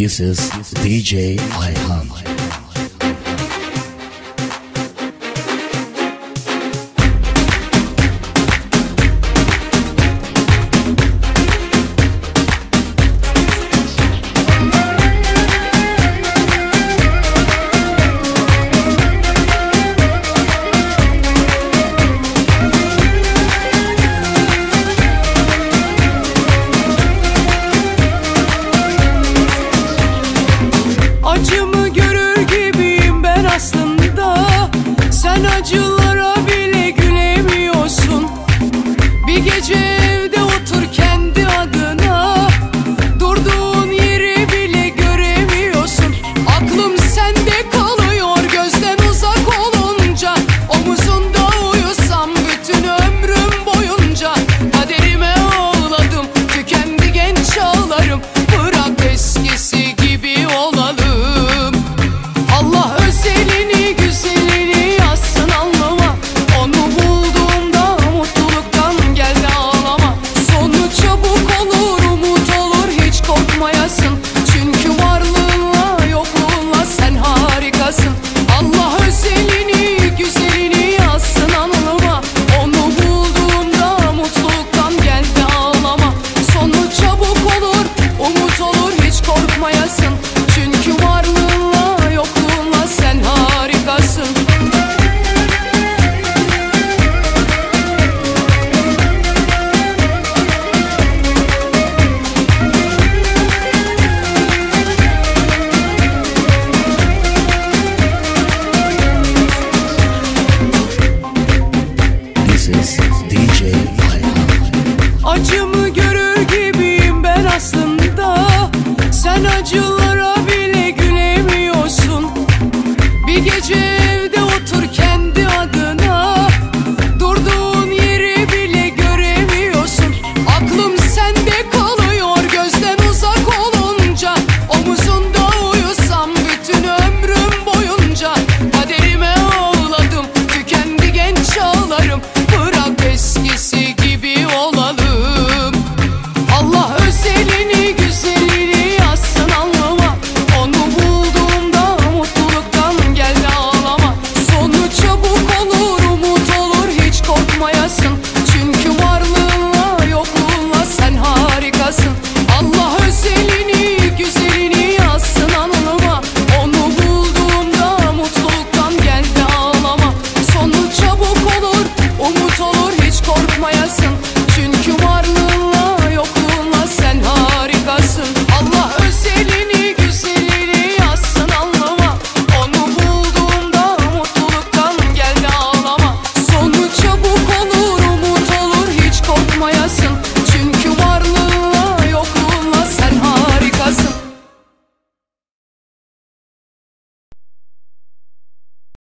This is DJ Ayhan. Acılara bile gülemiyorsun. Bir gece Bir gece